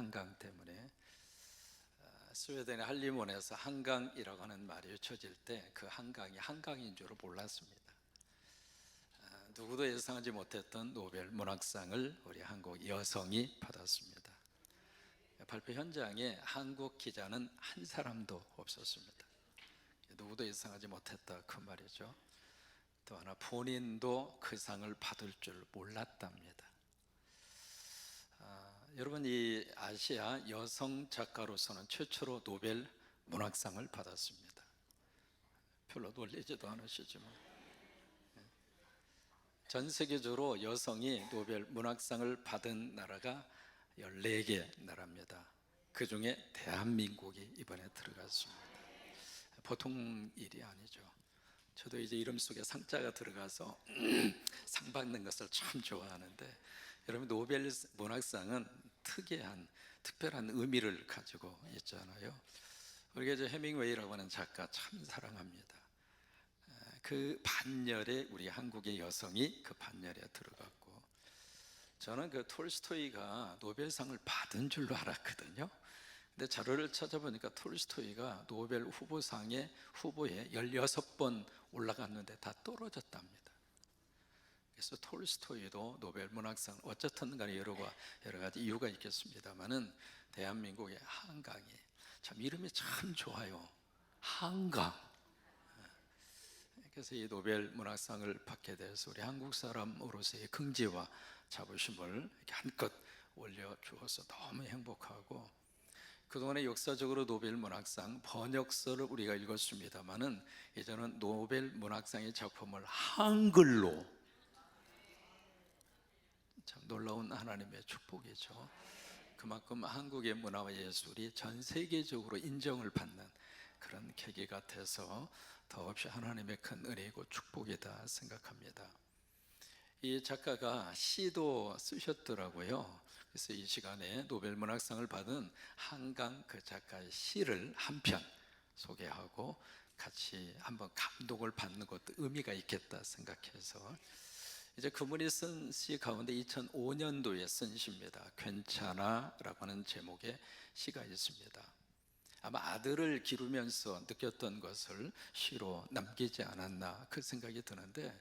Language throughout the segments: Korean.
한강 때문에 어, 스웨덴의 할리몬에서 한강이라고 하는 말이 쳐질 때 그 한강이 한강인 줄 몰랐습니다. 어, 누구도 예상하지 못했던 노벨 문학상을 우리 한국 여성이 받았습니다. 발표 현장에 한국 기자는 한 사람도 없었습니다. 누구도 예상하지 못했다 그 말이죠. 또 하나 본인도 그 상을 받을 줄 몰랐답니다. 아, 여러분 이 아시아 여성 작가로서는 최초로 노벨 문학상을 받았습니다. 별로 놀리지도 않으시지만 예. 전 세계적으로 여성이 노벨 문학상을 받은 나라가 14개 나라입니다. 그 중에 대한민국이 이번에 들어갔습니다. 보통 일이 아니죠. 저도 이제 이름 속에 상자가 들어가서 상 받는 것을 참 좋아하는데 여러분 노벨 문학상은 특이한 특별한 의미를 가지고 있잖아요. 우리가 이제 해밍웨이라고 하는 작가 참 사랑합니다. 그 반열에 우리 한국의 여성이 그 반열에 들어갔고 저는 그 톨스토이가 노벨상을 받은 줄로 알았거든요. 근데 자료를 찾아보니까 톨스토이가 노벨 후보상에 후보에 16번 올라갔는데 다 떨어졌답니다. 그래서 톨스토이도 노벨 문학상 어쨌든 간에 여러, 여러 가지 이유가 있겠습니다만은 대한민국의 한강이 참 이름이 참 좋아요. 한강. 그래서 이 노벨 문학상을 받게 돼서 우리 한국 사람으로서의 긍지와 자부심을 한껏 올려 주어서 너무 행복하고 그동안에 역사적으로 노벨 문학상 번역서를 우리가 읽었습니다만은 이제는 노벨 문학상의 작품을 한글로 참 놀라운 하나님의 축복이죠. 그만큼 한국의 문화와 예술이 전 세계적으로 인정을 받는 그런 계기 같아서 더없이 하나님의 큰 은혜이고 축복이다 생각합니다. 이 작가가 시도 쓰셨더라고요. 그래서 이 시간에 노벨 문학상을 받은 한강 그 작가의 시를 한 편 소개하고 같이 한번 감동을 받는 것도 의미가 있겠다 생각해서 이제 그분이 쓴 시 가운데 2005년도에 쓴 시입니다. 괜찮아라고 하는 제목의 시가 있습니다. 아마 아들을 기르면서 느꼈던 것을 시로 남기지 않았나 그 생각이 드는데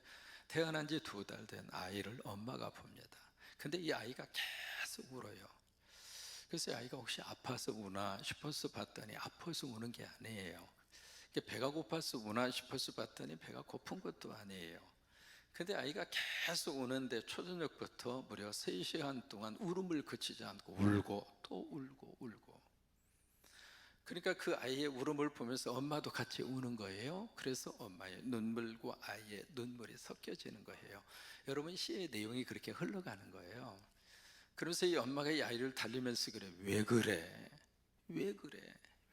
태어난 지 두 달 된 아이를 엄마가 봅니다. 근데 이 아이가 계속 울어요. 그래서 이 아이가 혹시 아파서 우나 싶어서 봤더니 아파서 우는 게 아니에요. 배가 고파서 우나 싶어서 봤더니 배가 고픈 것도 아니에요. 근데 아이가 계속 우는데 초저녁부터 무려 3시간 동안 울음을 그치지 않고 울고 또 울고 울고 그러니까 그 아이의 울음을 보면서 엄마도 같이 우는 거예요. 그래서 엄마의 눈물과 아이의 눈물이 섞여지는 거예요. 여러분 시의 내용이 그렇게 흘러가는 거예요. 그래서 이 엄마가 이 아이를 달리면서 그래. 왜 그래? 왜 그래?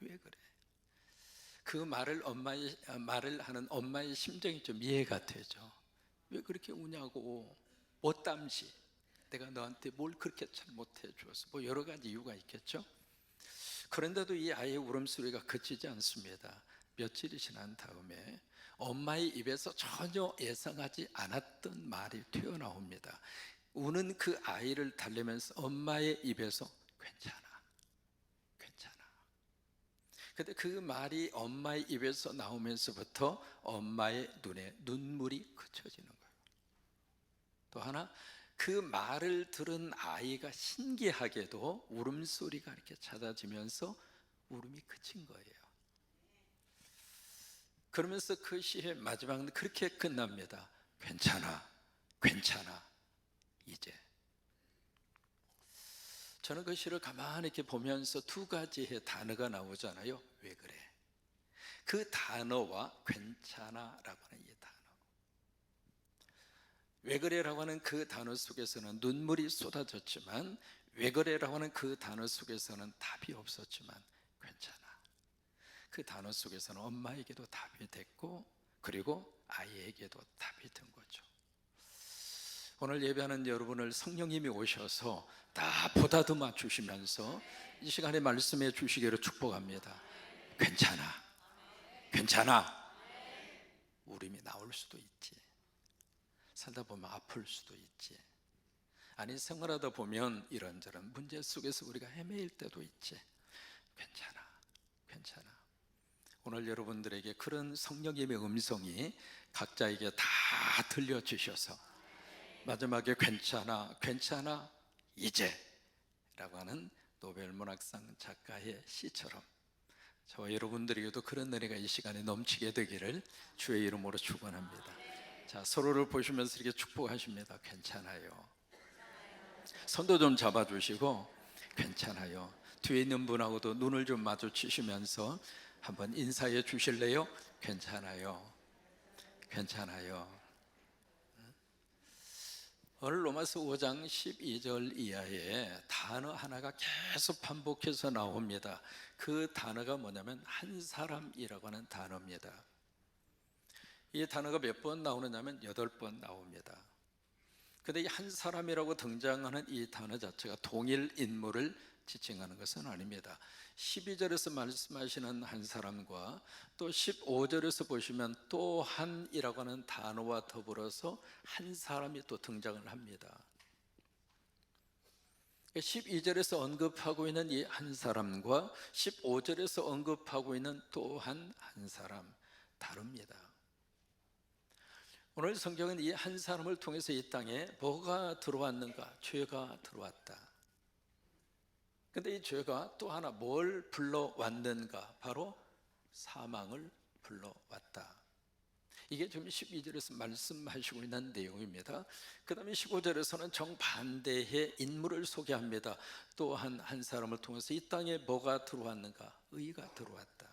왜 그래? 그 말을 엄마의 말을 하는 엄마의 심정이 좀 이해가 되죠. 왜 그렇게 우냐고 못담시 내가 너한테 뭘 그렇게 잘 못해 주었어. 뭐 여러 가지 이유가 있겠죠. 그런데도 이 아이의 울음소리가 그치지 않습니다. 며칠이 지난 다음에 엄마의 입에서 전혀 예상하지 않았던 말이 튀어나옵니다. 우는 그 아이를 달래면서 엄마의 입에서 괜찮아, 괜찮아. 근데 그 말이 엄마의 입에서 나오면서부터 엄마의 눈에 눈물이 그쳐지는. 또 하나 그 말을 들은 아이가 신기하게도 울음소리가 이렇게 잦아지면서 울음이 그친 거예요. 그러면서 그 시의 마지막은 그렇게 끝납니다. 괜찮아, 괜찮아, 이제. 저는 그 시를 가만히 이렇게 보면서 두 가지의 단어가 나오잖아요. 왜 그래? 그 단어와 괜찮아라고 하는 이. 왜 그래라고 하는 그 단어 속에서는 눈물이 쏟아졌지만 왜 그래라고 하는 그 단어 속에서는 답이 없었지만 괜찮아. 그 단어 속에서는 엄마에게도 답이 됐고 그리고 아이에게도 답이 된 거죠. 오늘 예배하는 여러분을 성령님이 오셔서 다 보다듬어 주시면서 이 시간에 말씀해 주시기를 축복합니다. 괜찮아. 괜찮아. 울음이 나올 수도 있지. 살다 보면 아플 수도 있지. 아니 생활하다 보면 이런저런 문제 속에서 우리가 헤매일 때도 있지. 괜찮아, 괜찮아. 오늘 여러분들에게 그런 성령님의 음성이 각자에게 다 들려 주셔서 마지막에 괜찮아, 괜찮아, 이제라고 하는 노벨 문학상 작가의 시처럼 저와 여러분들에게도 그런 은혜가 이 시간에 넘치게 되기를 주의 이름으로 축원합니다. 자, 서로를 보시면서 이렇게 축복하십니다. 괜찮아요. 손도 좀 잡아주시고 괜찮아요. 뒤에 있는 분하고도 눈을 좀 마주치시면서 한번 인사해 주실래요? 괜찮아요. 괜찮아요. 오늘 로마서 5장 12절 이하에 단어 하나가 계속 반복해서 나옵니다. 그 단어가 뭐냐면 한 사람이라고 하는 단어입니다. 이 단어가 몇 번 나오느냐면 여덟 번 나옵니다. 근데 이 한 사람이라고 등장하는 이 단어 자체가 동일 인물을 지칭하는 것은 아닙니다. 12절에서 말씀하시는 한 사람과 또 15절에서 보시면 또 한이라고 하는 단어와 더불어서 한 사람이 또 등장을 합니다. 12절에서 언급하고 있는 이 한 사람과 15절에서 언급하고 있는 또한 한 사람 다릅니다. 오늘 성경은 이 한 사람을 통해서 이 땅에 뭐가 들어왔는가? 죄가 들어왔다. 근데 이 죄가 또 하나 뭘 불러왔는가? 바로 사망을 불러왔다. 이게 지금 12절에서 말씀하시고 있는 내용입니다. 그 다음에 15절에서는 정반대의 인물을 소개합니다. 또한 한 사람을 통해서 이 땅에 뭐가 들어왔는가? 의가 들어왔다.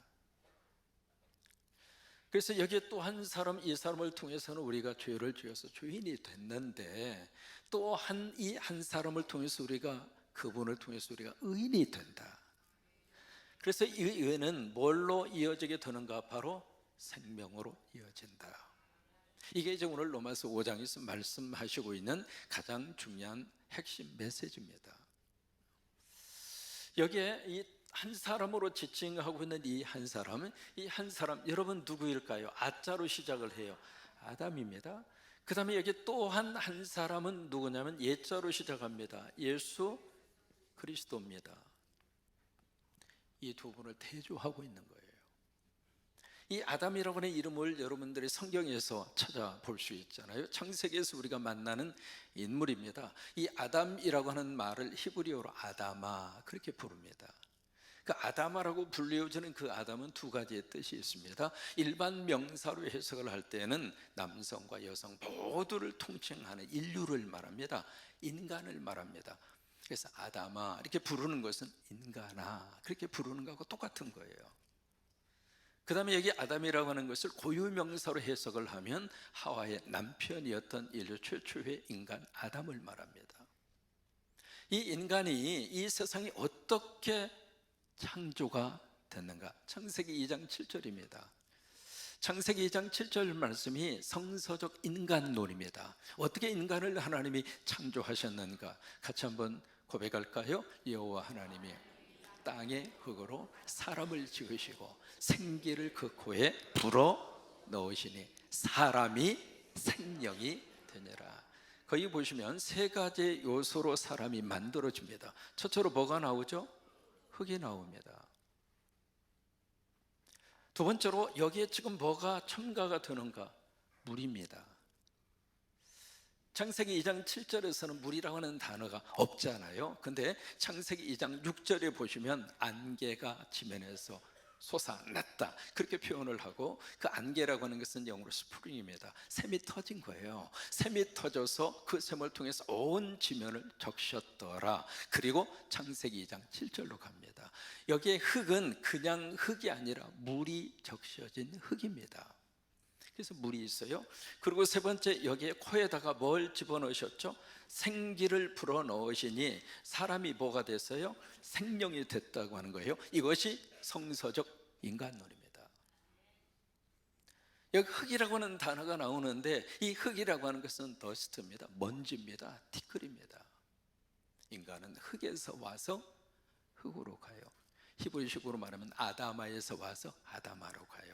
그래서 여기에 또 한 사람, 이 사람을 통해서는 우리가 죄를 지어서 죄인이 됐는데 또 한이한 사람을 통해서 우리가 그분을 통해서 우리가 의인이 된다. 그래서 이 의는 뭘로 이어지게 되는가? 바로 생명으로 이어진다. 이게 이제 오늘 로마서 5장에서 말씀하시고 있는 가장 중요한 핵심 메시지입니다. 여기에 이 한 사람으로 지칭하고 있는 이 한 사람은 이 한 사람 여러분 누구일까요? 아자로 시작을 해요. 아담입니다. 그 다음에 여기 또한 한 사람은 누구냐면 예자로 시작합니다. 예수 그리스도입니다. 이 두 분을 대조하고 있는 거예요. 이 아담이라고 하는 이름을 여러분들이 성경에서 찾아볼 수 있잖아요. 창세기에서 우리가 만나는 인물입니다. 이 아담이라고 하는 말을 히브리어로 아다마 그렇게 부릅니다. 그 아다마라고 불리워지는 그 아담은 두 가지의 뜻이 있습니다. 일반 명사로 해석을 할 때는 남성과 여성 모두를 통칭하는 인류를 말합니다. 인간을 말합니다. 그래서 아담아 이렇게 부르는 것은 인간아 그렇게 부르는 거하고 똑같은 거예요. 그 다음에 여기 아담이라고 하는 것을 고유명사로 해석을 하면 하와의 남편이었던 인류 최초의 인간 아담을 말합니다. 이 인간이 이 세상이 어떻게 창조가 됐는가? 창세기 2장 7절입니다. 창세기 2장 7절 말씀이 성서적 인간론입니다. 어떻게 인간을 하나님이 창조하셨는가? 같이 한번 고백할까요? 여호와 하나님이 땅의 흙으로 사람을 지으시고 생기를 그 코에 불어 넣으시니 사람이 생명이 되니라. 거기 보시면 세 가지 요소로 사람이 만들어집니다. 첫째로 뭐가 나오죠? 흙이 나옵니다. 두 번째로 여기에 지금 뭐가 첨가가 되는가? 물입니다. 창세기 2장 7절에서는 물이라고 하는 단어가 없잖아요. 근데 창세기 2장 6절에 보시면 안개가 지면에서 솟아났다. 그렇게 표현을 하고 그 안개라고 하는 것은 영어로 스프링입니다. 샘이 터진 거예요. 샘이 터져서 그 샘을 통해서 온 지면을 적셨더라. 그리고 창세기 2장 7절로 갑니다. 여기에 흙은 그냥 흙이 아니라 물이 적셔진 흙입니다. 그래서 물이 있어요. 그리고 세 번째 여기에 코에다가 뭘 집어넣으셨죠? 생기를 불어 넣으시니 사람이 뭐가 됐어요? 생명이 됐다고 하는 거예요. 이것이 성서적 인간론입니다. 여기 흙이라고 하는 단어가 나오는데 이 흙이라고 하는 것은 더스트입니다. 먼지입니다. 티끌입니다. 인간은 흙에서 와서 흙으로 가요. 히브리식으로 말하면 아다마에서 와서 아다마로 가요.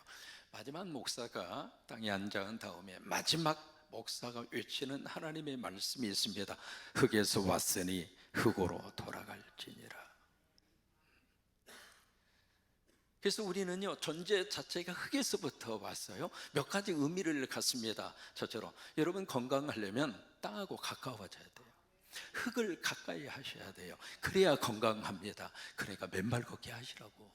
마지막 목사가 땅에 앉아은 다음에 마지막 목사가 외치는 하나님의 말씀이 있습니다. 흙에서 왔으니 흙으로 돌아갈지니라. 그래서 우리는요 존재 자체가 흙에서부터 왔어요. 몇 가지 의미를 갖습니다. 저처럼 여러분 건강하려면 땅하고 가까워져야 돼요. 흙을 가까이 하셔야 돼요. 그래야 건강합니다. 그러니까 맨발 걷기 하시라고.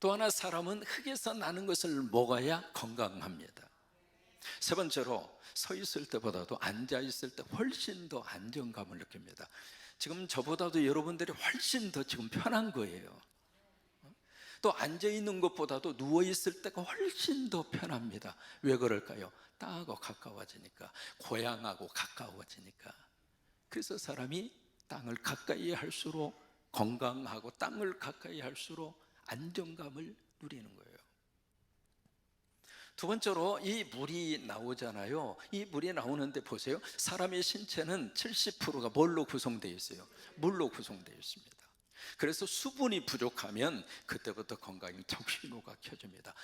또 하나 사람은 흙에서 나는 것을 먹어야 건강합니다. 세 번째로 서 있을 때보다도 앉아 있을 때 훨씬 더 안정감을 느낍니다. 지금 저보다도 여러분들이 훨씬 더 지금 편한 거예요. 또 앉아 있는 것보다도 누워 있을 때가 훨씬 더 편합니다. 왜 그럴까요? 땅하고 가까워지니까 고향하고 가까워지니까. 그래서 사람이 땅을 가까이 할수록 건강하고 땅을 가까이 할수록 안정감을 누리는 거예요. 두 번째로 이 물이 나오잖아요. 이 물이 나오는데 보세요. 사람의 신체는 70%가 뭘로 구성되어 있어요? 물로 구성되어 있습니다. 그래서 수분이 부족하면 그때부터 건강이 적신호가 켜집니다.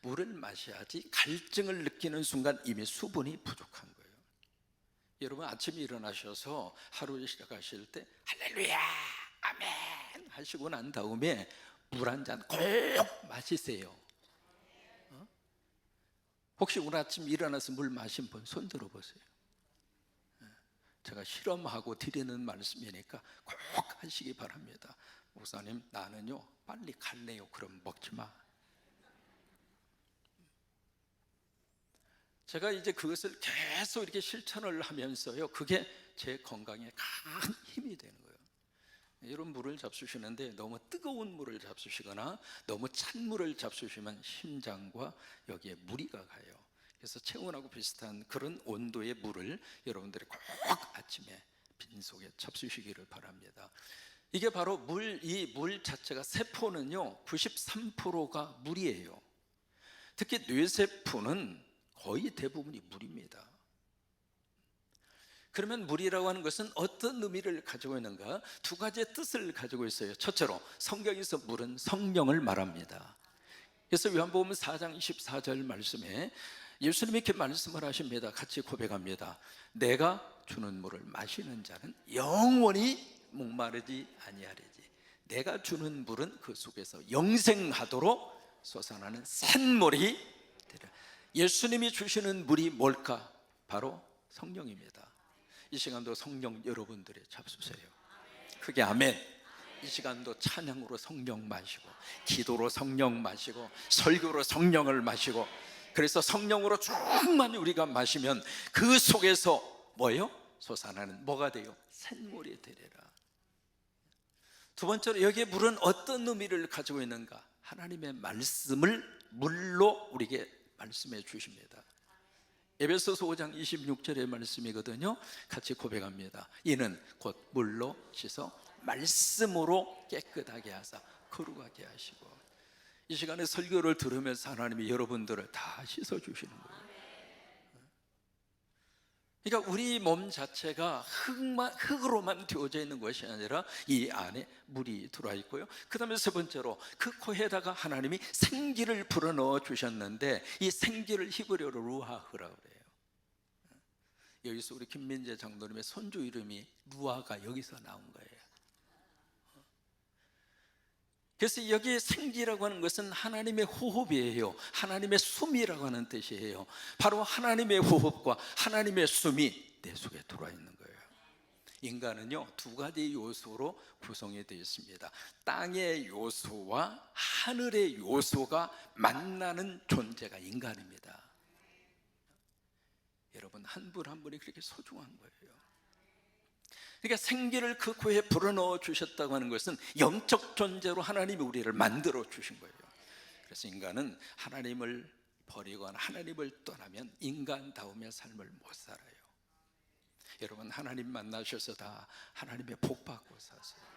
물을 마셔야지 갈증을 느끼는 순간 이미 수분이 부족한 거예요. 여러분 아침에 일어나셔서 하루 시작하실 때 할렐루야 아멘 하시고 난 다음에 물 한 잔 꼭 마시세요. 어? 혹시 오늘 아침 일어나서 물 마신 분 손 들어보세요. 예. 제가 실험하고 드리는 말씀이니까 꼭 하시기 바랍니다. 목사님 나는요 빨리 갈래요. 그럼 먹지 마. 제가 이제 그것을 계속 이렇게 실천을 하면서요. 그게 제 건강에 큰 힘이 되는 거예요. 이런 물을 잡수시는데 너무 뜨거운 물을 잡수시거나 너무 찬 물을 잡수시면 심장과 여기에 무리가 가요. 그래서 체온하고 비슷한 그런 온도의 물을 여러분들이 꼭 아침에 빈속에 잡수시기를 바랍니다. 이게 바로 물, 이 물 자체가 세포는요, 93%가 물이에요. 특히 뇌세포는 거의 대부분이 물입니다. 그러면 물이라고 하는 것은 어떤 의미를 가지고 있는가? 두 가지의 뜻을 가지고 있어요. 첫째로 성경에서 물은 성령을 말합니다. 그래서 요한복음 4장 24절 말씀에 예수님이 이렇게 말씀을 하십니다. 같이 고백합니다. 내가 주는 물을 마시는 자는 영원히 목마르지 아니하리지. 내가 주는 물은 그 속에서 영생하도록 솟아나는 샘물이 되라. 예수님이 주시는 물이 뭘까? 바로 성령입니다. 이 시간도 성령 여러분들이 잡수세요. 크게 아멘. 이 시간도 찬양으로 성령 마시고, 기도로 성령 마시고, 설교로 성령을 마시고, 그래서 성령으로 충만히 우리가 마시면 그 속에서 뭐요? 솟아나는 뭐가 돼요? 샘물이 되리라. 두 번째로 여기에 물은 어떤 의미를 가지고 있는가? 하나님의 말씀을 물로 우리에게 말씀해 주십니다. 에베소서 5장 26절의 말씀이거든요. 같이 고백합니다. 이는 곧 물로 씻어 말씀으로 깨끗하게 하사 거룩하게 하시고 이 시간에 설교를 들으면서 하나님이 여러분들을 다 씻어 주시는 거예요. 그러니까 우리 몸 자체가 흙만, 흙으로만 되어져 있는 것이 아니라 이 안에 물이 들어와 있고요. 그 다음에 세 번째로 그 코에다가 하나님이 생기를 불어넣어 주셨는데 이 생기를 히브리어로 루하흐라 그래요. 여기서 우리 김민재 장로님의 손주 이름이 루아가 여기서 나온 거예요. 그래서 여기 생기라고 하는 것은 하나님의 호흡이에요. 하나님의 숨이라고 하는 뜻이에요. 바로 하나님의 호흡과 하나님의 숨이 내 속에 들어와 있는 거예요. 인간은요 두 가지 요소로 구성이 되어 있습니다. 땅의 요소와 하늘의 요소가 만나는 존재가 인간입니다. 여러분 한 분한 분이 그렇게 소중한 거예요. 그러니까 생기를 그 코에 불어넣어 주셨다고 하는 것은 영적 존재로 하나님이 우리를 만들어 주신 거예요. 그래서 인간은 하나님을 버리거나 하나님을 떠나면 인간다움의 삶을 못 살아요. 여러분 하나님 만나셔서 다 하나님의 복 받고 사세요.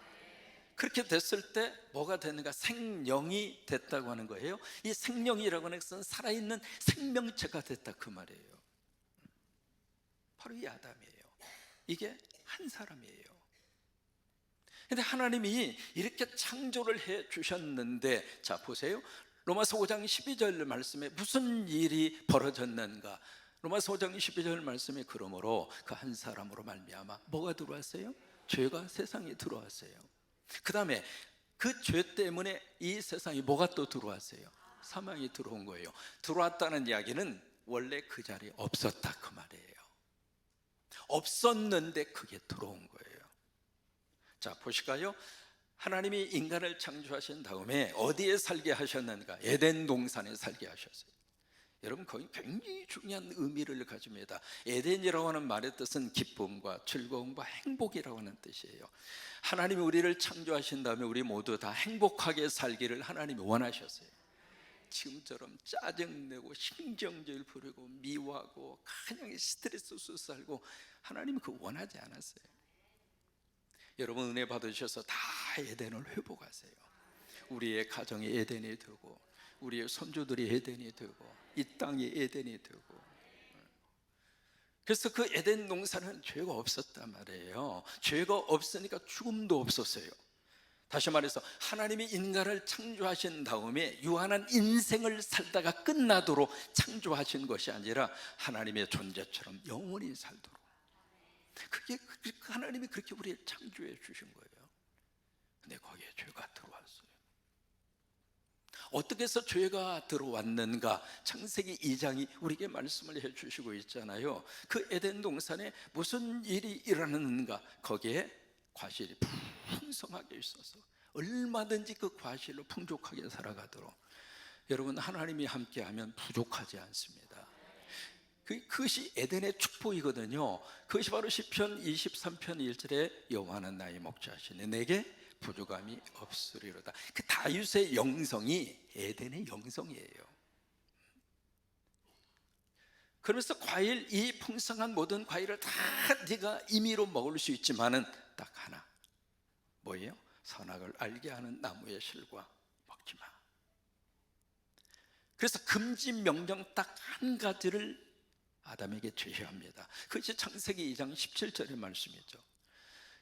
그렇게 됐을 때 뭐가 되는가? 생명이 됐다고 하는 거예요. 이 생명이라고 하는 것은 살아있는 생명체가 됐다 그 말이에요. 바로 이 아담이에요. 이게 한 사람이에요. 근데 하나님이 이렇게 창조를 해 주셨는데 자 보세요. 로마서 5장 12절 말씀에 무슨 일이 벌어졌는가? 로마서 5장 12절 말씀에 그러므로 그 한 사람으로 말미암아 뭐가 들어왔어요? 죄가 세상에 들어왔어요. 그다음에 그 죄 때문에 이 세상에 뭐가 또 들어왔어요? 사망이 들어온 거예요. 들어왔다는 이야기는 원래 그 자리에 없었다 그 말이에요. 없었는데 그게 들어온 거예요. 자, 보실까요? 하나님이 인간을 창조하신 다음에 어디에 살게 하셨는가? 에덴 동산에 살게 하셨어요. 여러분 거기 굉장히 중요한 의미를 가집니다. 에덴이라고 하는 말의 뜻은 기쁨과 즐거움과 행복이라고 하는 뜻이에요. 하나님이 우리를 창조하신 다음에 우리 모두 다 행복하게 살기를 하나님이 원하셨어요. 지금처럼 짜증내고 신경질 부리고 미워하고 그냥 스트레스 수 살고 하나님이 그 원하지 않았어요. 여러분 은혜 받으셔서 다 에덴을 회복하세요. 우리의 가정이 에덴이 되고 우리의 손주들이 에덴이 되고 이 땅이 에덴이 되고 그래서 그 에덴 농사는 죄가 없었단 말이에요. 죄가 없으니까 죽음도 없었어요. 다시 말해서 하나님이 인간을 창조하신 다음에 유한한 인생을 살다가 끝나도록 창조하신 것이 아니라 하나님의 존재처럼 영원히 살도록 그게 그- 하나님이 그렇게 우리를 창조해 주신 거예요. 근데 거기에 죄가 들어왔어요. 어떻게 해서 죄가 들어왔는가? 창세기 2장이 우리에게 말씀을 해 주시고 있잖아요. 그 에덴 동산에 무슨 일이 일어났는가? 거기에 과실이 풍성하게 있어서 얼마든지 그 과실로 풍족하게 살아가도록 여러분 하나님이 함께하면 부족하지 않습니다. 그, 그것이 에덴의 축복이거든요. 그것이 바로 시편 23편 1절에 여호와는 나의 목자시네 내게 부족함이 없으리로다. 그 다윗의 영성이 에덴의 영성이에요. 그러면서 과일 이 풍성한 모든 과일을 다 네가 임의로 먹을 수 있지만은 딱 하나 뭐예요? 선악을 알게 하는 나무의 실과 먹지 마. 그래서 금지 명령 딱 한 가지를 아담에게 제시합니다. 그것이 창세기 2장 17절의 말씀이죠.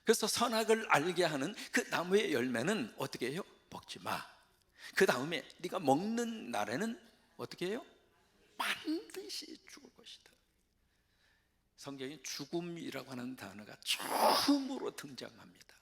그래서 선악을 알게 하는 그 나무의 열매는 어떻게 해요? 먹지 마. 그 다음에 네가 먹는 날에는 어떻게 해요? 반드시 죽을 것이다. 성경에 죽음이라고 하는 단어가 처음으로 등장합니다.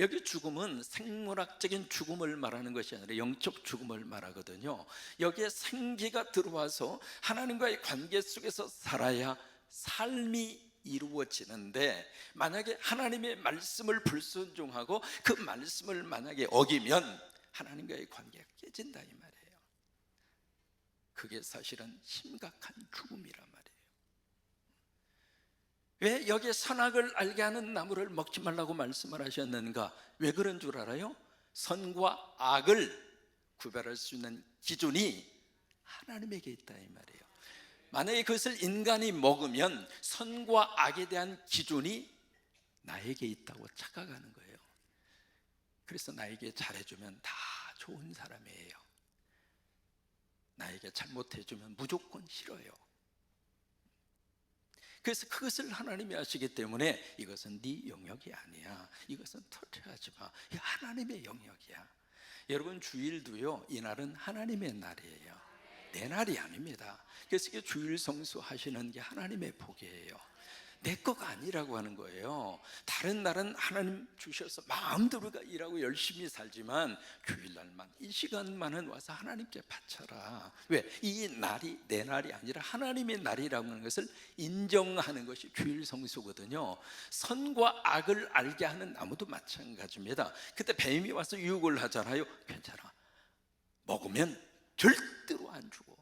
여기 죽음은 생물학적인 죽음을 말하는 것이 아니라 영적 죽음을 말하거든요. 여기에 생기가 들어와서 하나님과의 관계 속에서 살아야 삶이 이루어지는데 만약에 하나님의 말씀을 불순종하고 그 말씀을 만약에 어기면 하나님과의 관계가 깨진다 이 말이에요. 그게 사실은 심각한 죽음이란. 왜 여기에 선악을 알게 하는 나무를 먹지 말라고 말씀을 하셨는가? 왜 그런 줄 알아요? 선과 악을 구별할 수 있는 기준이 하나님에게 있다 이 말이에요. 만약에 그것을 인간이 먹으면 선과 악에 대한 기준이 나에게 있다고 착각하는 거예요. 그래서 나에게 잘해주면 다 좋은 사람이에요. 나에게 잘못해주면 무조건 싫어요. 그래서 그것을 하나님이 아시기 때문에 이것은 네 영역이 아니야. 이것은 터치하지 마. 이 하나님의 영역이야. 여러분 주일도요. 이날은 하나님의 날이에요. 내 날이 아닙니다. 그래서 주일 성수 하시는 게 하나님의 복이에요. 내 거가 아니라고 하는 거예요. 다른 날은 하나님 주셔서 마음대로가 일하고 열심히 살지만 주일날만 이 시간만은 와서 하나님께 바쳐라. 왜? 이 날이 내 날이 아니라 하나님의 날이라고 하는 것을 인정하는 것이 주일 성수거든요. 선과 악을 알게 하는 나무도 마찬가지입니다. 그때 뱀이 와서 유혹을 하잖아요. 괜찮아. 먹으면 절대로 안 죽어.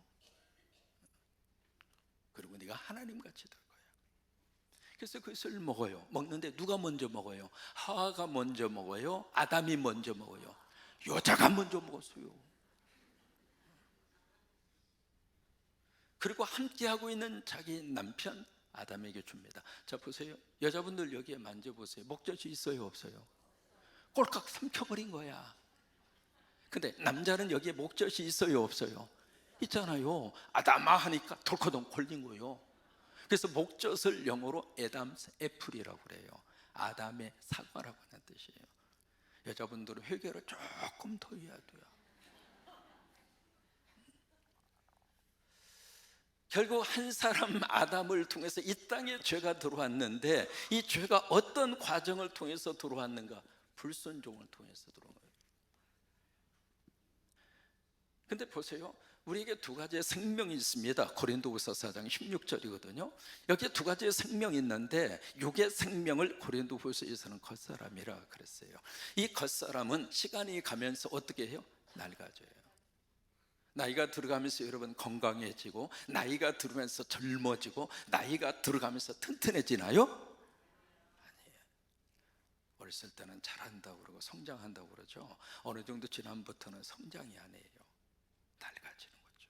그리고 네가 하나님 같이 될 거야. 그래서 그것을 먹어요. 먹는데 누가 먼저 먹어요? 하와가 먼저 먹어요? 아담이 먼저 먹어요? 여자가 먼저 먹었어요. 그리고 함께하고 있는 자기 남편 아담에게 줍니다. 자 보세요. 여자분들 여기에 만져보세요. 목젖이 있어요, 없어요? 꼴깍 삼켜버린 거야. 근데 남자는 여기에 목젖이 있어요, 없어요? 있잖아요. 아담아 하니까 덜커덩 걸린 거예요. 그래서 목젖을 영어로 에담스 애플이라고 그래요. 아담의 사과라고 하는 뜻이에요. 여자분들은 회개를 조금 더 해야 돼요. 결국 한 사람 아담을 통해서 이 땅에 죄가 들어왔는데 이 죄가 어떤 과정을 통해서 들어왔는가? 불순종을 통해서 들어온 거예요. 근데 보세요. 우리에게 두 가지의 생명이 있습니다. 고린도후서 4장 16절이거든요. 여기에 두 가지의 생명이 있는데 육의 생명을 고린도후서에서는 겉사람이라 그랬어요. 이 겉사람은 시간이 가면서 어떻게 해요? 낡아져요. 나이가 들어가면서 여러분 건강해지고 나이가 들으면서 젊어지고 나이가 들어가면서 튼튼해지나요? 어렸을 때는 잘한다고 그러고 성장한다고 그러죠. 어느 정도 지남부터는 성장이 아니에요. 낡아지는 거죠.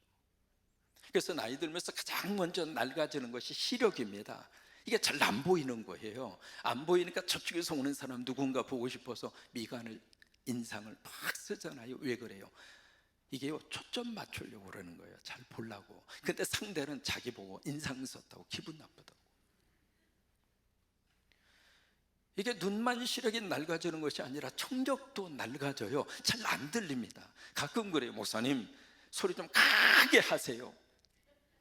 그래서 나이 들면서 가장 먼저 낡아지는 것이 시력입니다. 이게 잘 안 보이는 거예요. 안 보이니까 저쪽에서 오는 사람 누군가 보고 싶어서 미간을 인상을 막 쓰잖아요. 왜 그래요? 이게요 초점 맞추려고 그러는 거예요. 잘 보려고. 근데 상대는 자기 보고 인상 썼다고 기분 나쁘다고. 이게 눈만 시력이 낡아지는 것이 아니라 청력도 낡아져요. 잘 안 들립니다. 가끔 그래요, 목사님 소리 좀 크게 하세요.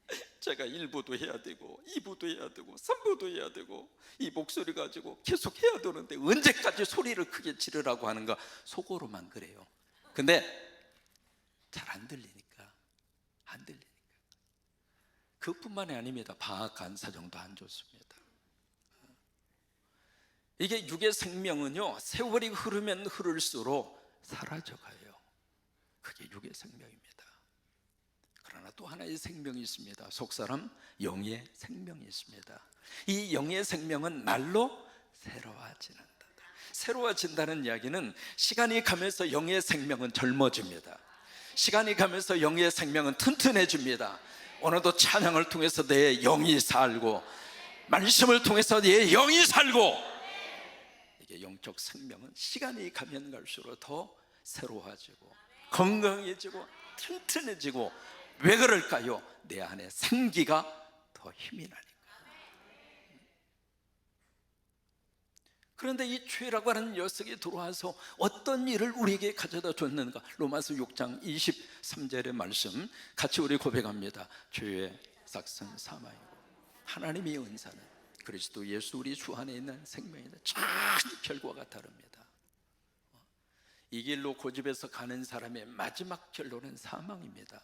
제가 1부도 해야 되고 2부도 해야 되고 3부도 해야 되고 이 목소리 가지고 계속 해야 되는데 언제까지 소리를 크게 지르라고 하는가 속으로만 그래요. 근데 잘 안 들리니까 안 들리니까 그뿐만이 아닙니다. 방학 간 사정도 안 좋습니다. 이게 육의 생명은요 세월이 흐르면 흐를수록 사라져가요. 그게 육의 생명입니다. 그러나 또 하나의 생명이 있습니다. 속사람 영의 생명이 있습니다. 이 영의 생명은 날로 새로워지는다. 새로워진다는 이야기는 시간이 가면서 영의 생명은 젊어집니다. 시간이 가면서 영의 생명은 튼튼해집니다. 오늘도 찬양을 통해서 내 영이 살고 말씀을 통해서 내 영이 살고 이게 영적 생명은 시간이 가면 갈수록 더 새로워지고 건강해지고 튼튼해지고 왜 그럴까요? 내 안에 생기가 더 힘이 나니까. 그런데 이 죄라고 하는 녀석이 들어와서 어떤 일을 우리에게 가져다 줬는가? 로마서 6장 23절의 말씀 같이 우리 고백합니다. 죄의 삭선 사마이고 하나님의 은사는 그리스도 예수 우리 주 안에 있는 생명이다. 참 결과가 다릅니다. 이 길로 고집해서 가는 사람의 마지막 결론은 사망입니다.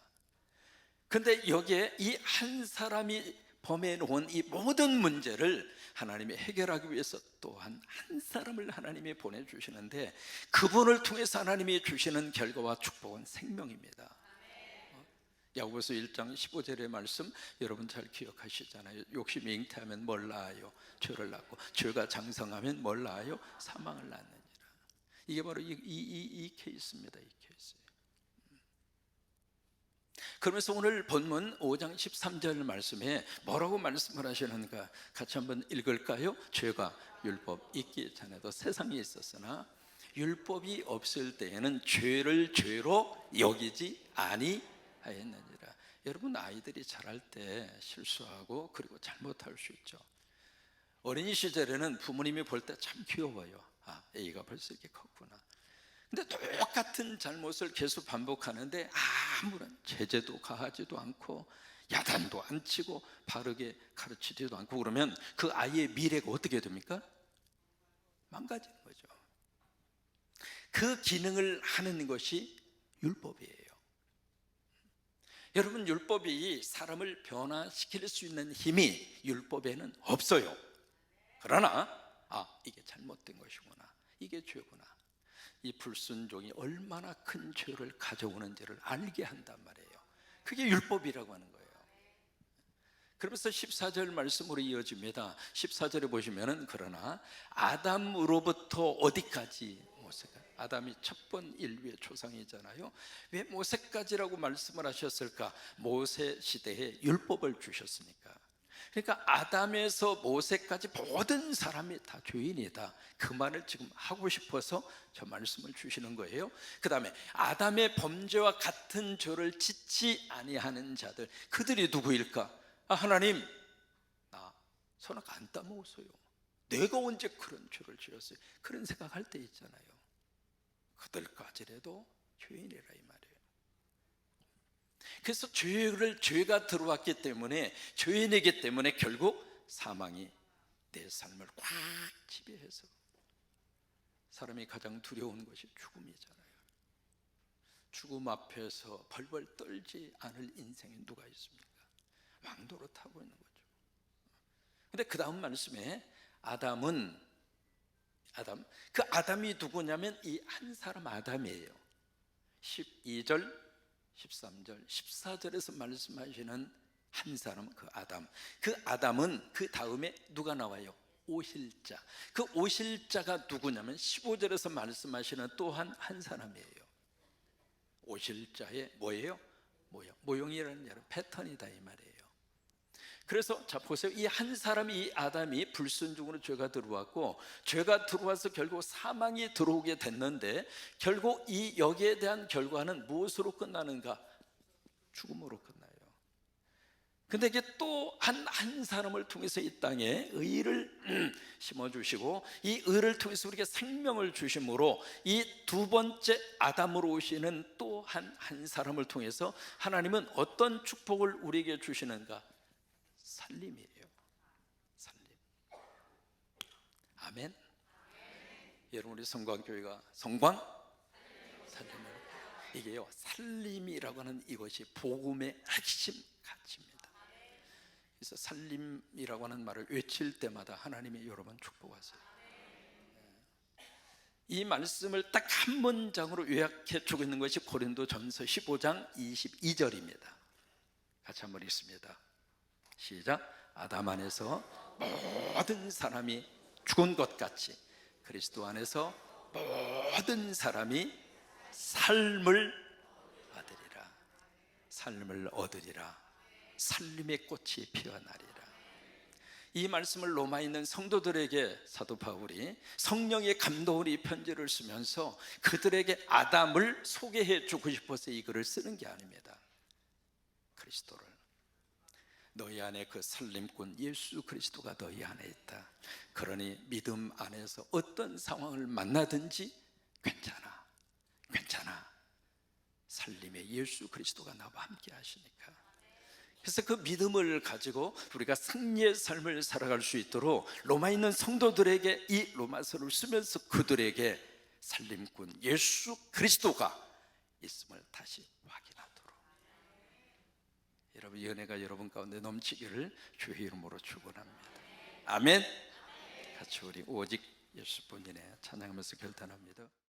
근데 여기에 이 한 사람이 범해 놓은 이 모든 문제를 하나님이 해결하기 위해서 또한 한 사람을 하나님이 보내주시는데 그분을 통해서 하나님이 주시는 결과와 축복은 생명입니다. 야고보서 1장 15절의 말씀 여러분 잘 기억하시잖아요. 욕심이 잉태하면 뭘 낳아요? 죄를 낳고 죄가 장성하면 뭘 낳아요? 사망을 낳느니라. 이게 바로 이, 이, 이, 이 케이스입니다. 이 케이스. 그러면서 오늘 본문 5장 13절 말씀에 뭐라고 말씀을 하시는가 같이 한번 읽을까요? 죄가 율법 있기 전에도 세상에 있었으나 율법이 없을 때에는 죄를 죄로 여기지 아니하였느니라. 여러분 아이들이 자랄 때 실수하고 그리고 잘못할 수 있죠. 어린이 시절에는 부모님이 볼 때 참 귀여워요. 아, A가 벌써 이렇게 컸구나. 근데 똑같은 잘못을 계속 반복하는데 아무런 제재도 가하지도 않고 야단도 안 치고 바르게 가르치지도 않고 그러면 그 아이의 미래가 어떻게 됩니까? 망가지는 거죠. 그 기능을 하는 것이 율법이에요. 여러분 율법이 사람을 변화시킬 수 있는 힘이 율법에는 없어요. 그러나 아 이게 잘못된 것이구나. 이게 죄구나. 이 불순종이 얼마나 큰 죄를 가져오는지를 알게 한단 말이에요. 그게 율법이라고 하는 거예요. 그러면서 14절 말씀으로 이어집니다. 14절에 보시면은 그러나 아담으로부터 어디까지 모세가 아담이 첫 번 인류의 조상이잖아요. 왜 모세까지라고 말씀을 하셨을까? 모세 시대에 율법을 주셨으니까. 그러니까 아담에서 모세까지 모든 사람이 다 죄인이다. 그 말을 지금 하고 싶어서 저 말씀을 주시는 거예요. 그 다음에 아담의 범죄와 같은 죄를 짓지 아니하는 자들 그들이 누구일까? 아, 하나님 나 손을 안 따먹었어요. 내가 언제 그런 죄를 지었어요? 그런 생각할 때 있잖아요. 그들까지라도 죄인이라 이. 그래서 죄를 죄가 들어왔기 때문에 죄인이기 때문에 결국 사망이 내 삶을 꽉 지배해서 사람이 가장 두려운 것이 죽음이잖아요. 죽음 앞에서 벌벌 떨지 않을 인생이 누가 있습니까? 왕도로 타고 있는 거죠. 근데 그 다음 말씀에 아담은 아담 그 아담이 누구냐면 이 한 사람 아담이에요. 12절, 13절, 14절에서 말씀하시는 한 사람 그 아담. 그 아담은 그 다음에 누가 나와요? 오실자. 그 오실자가 누구냐면 15절에서 말씀하시는 또한 한 사람이에요. 오실자의 뭐예요? 모형. 모형이라는 여러 패턴이다 이 말이에요. 그래서 자 보세요. 이 한 사람이 이 아담이 불순종으로 죄가 들어왔고 죄가 들어와서 결국 사망이 들어오게 됐는데 결국 이 여기에 대한 결과는 무엇으로 끝나는가? 죽음으로 끝나요. 근데 이게 또 한 한 사람을 통해서 이 땅에 의를 심어 주시고 이 의를 통해서 우리에게 생명을 주심으로 이 두 번째 아담으로 오시는 또 한 한 사람을 통해서 하나님은 어떤 축복을 우리에게 주시는가? 살림이에요. 살림. 아멘. 여러분 우리 성광교회가 성광 살림을 이게요 살림이라고 하는 이것이 복음의 핵심 가치입니다. 그래서 살림이라고 하는 말을 외칠 때마다 하나님이 여러분 축복하세요. 이 말씀을 딱 한 문장으로 요약해 주고 있는 것이 고린도 전서 15장 22절입니다. 같이 한번 읽습니다. 시작. 아담 안에서 모든 사람이 죽은 것 같이 그리스도 안에서 모든 사람이 삶을 얻으리라. 삶을 얻으리라. 살림의 꽃이 피어나리라. 이 말씀을 로마에 있는 성도들에게 사도 바울이 성령의 감동으로 이 편지를 쓰면서 그들에게 아담을 소개해 주고 싶어서 이 글을 쓰는 게 아닙니다. 그리스도를 너희 안에 그 살림꾼 예수 그리스도가 너희 안에 있다. 그러니 믿음 안에서 어떤 상황을 만나든지 괜찮아. 괜찮아. 살림의 예수 그리스도가 나와 함께 하시니까. 그래서 그 믿음을 가지고 우리가 승리의 삶을 살아갈 수 있도록 로마에 있는 성도들에게 이 로마서를 쓰면서 그들에게 살림꾼 예수 그리스도가 있음을 다시 여러분 이 은혜가 여러분 가운데 넘치기를 주의 이름으로 축원합니다. 아멘. 같이 우리 오직 예수뿐이네 찬양하면서 결단합니다.